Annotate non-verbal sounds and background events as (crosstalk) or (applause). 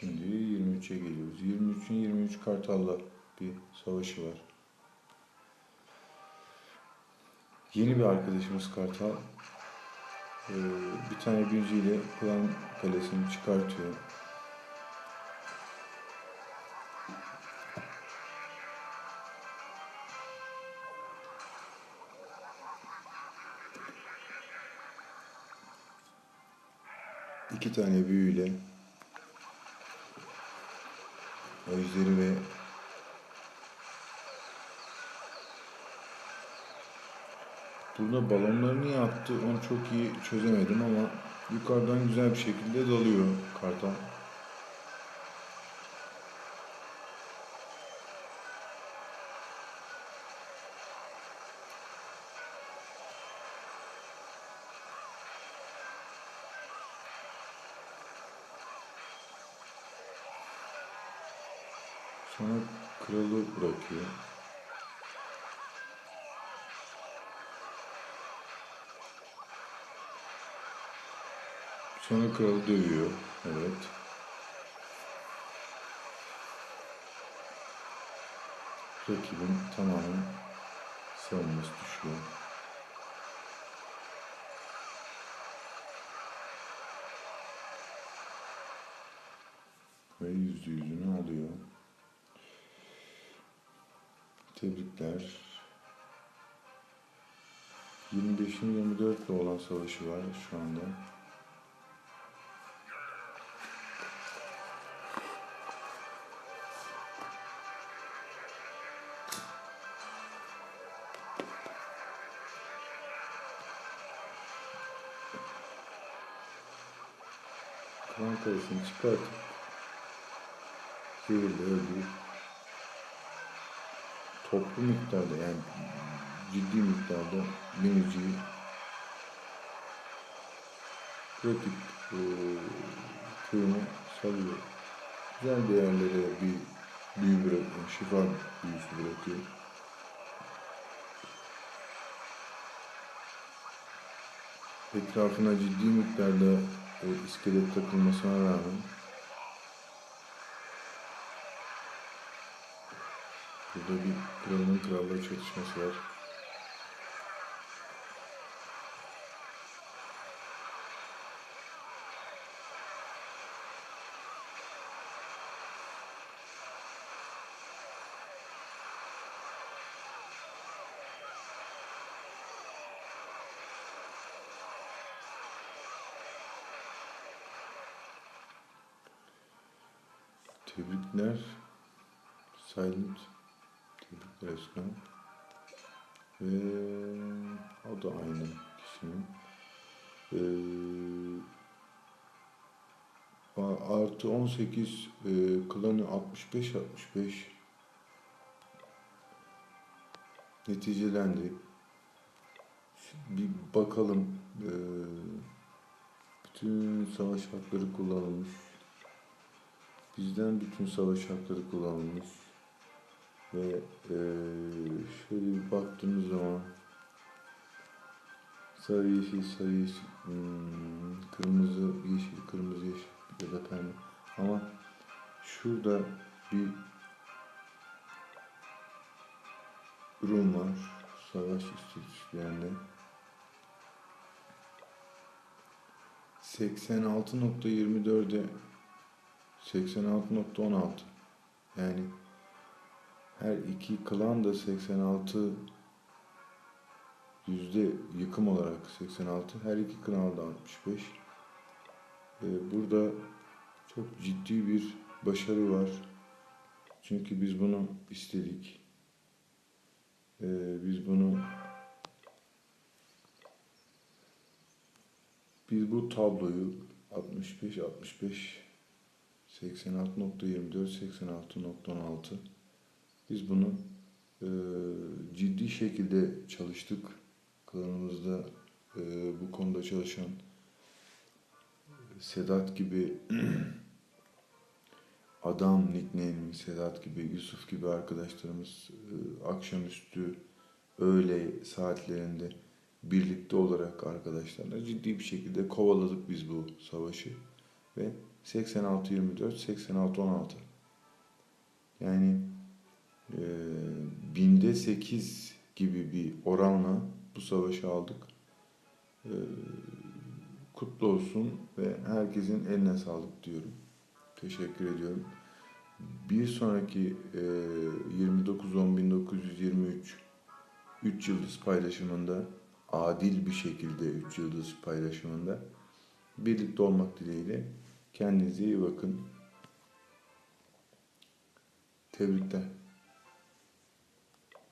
Şimdi 23'e geliyoruz. 23'ün 23 Kartal'la bir savaşı var. Yeni bir arkadaşımız Kartal. Ee, bir tane büyücüyle Klan Kalesi'ni çıkartıyor. İki tane büyüyle Ejderi ve Burada balonları niye attı onu çok iyi çözemedim ama yukarıdan güzel bir şekilde dalıyor kartal. Sonra kralı bırakıyor. Sonra kralı dövüyor. Evet. Rakibin tamamen savunması düşüyor. Ve yüzde yüzünü alıyor. Tebrikler. 25'in 24 ile olan savaşı var şu anda. Klan kalesini çıkartıp zehirle öldürüp toplu miktarda yani ciddi miktarda biniciyi rakip e, köyüne salıyor. Güzel bir yerlere bir büyü bırakıyor, şifa büyüsü bırakıyor. Etrafına ciddi miktarda e, iskelet takılmasına rağmen burada bir kralın krallığı çatışması var. Tebrikler. Silent. Özkan. Ve o da aynı kişinin. A- artı 18 e, klanı 65 65 neticelendi. Bir bakalım. Ee, bütün savaş hakları kullanılmış. Bizden bütün savaş hakları kullanılmış. Ve eee, şöyle bir baktığımız zaman sarı yeşil sarı yeşil hmm, kırmızı yeşil kırmızı yeşil ya da pembe. Ama şurada bir durum var savaş istatistiklerinde. 86.24'e 86.16 yani her iki klan da 86 yüzde yıkım olarak 86 her iki klan da 65 Ee, burada çok ciddi bir başarı var. Çünkü biz bunu istedik. Ee, biz bunu biz bu tabloyu 65 65 86.24 86.16 biz bunu e, ciddi şekilde çalıştık. Klanımızda e, bu konuda çalışan Sedat gibi (clears throat) adam nickname'i Sedat gibi, Yusuf gibi arkadaşlarımız e, akşamüstü öğle saatlerinde birlikte olarak arkadaşlarla ciddi bir şekilde kovaladık biz bu savaşı ve 86-24, 86-16. Yani e, binde 8 gibi bir oranla bu savaşı aldık. E, kutlu olsun ve herkesin eline sağlık diyorum. Teşekkür ediyorum. Bir sonraki e, 29-10-1923 3 yıldız paylaşımında adil bir şekilde 3 yıldız paylaşımında birlikte olmak dileğiyle kendinize iyi bakın. Tebrikler.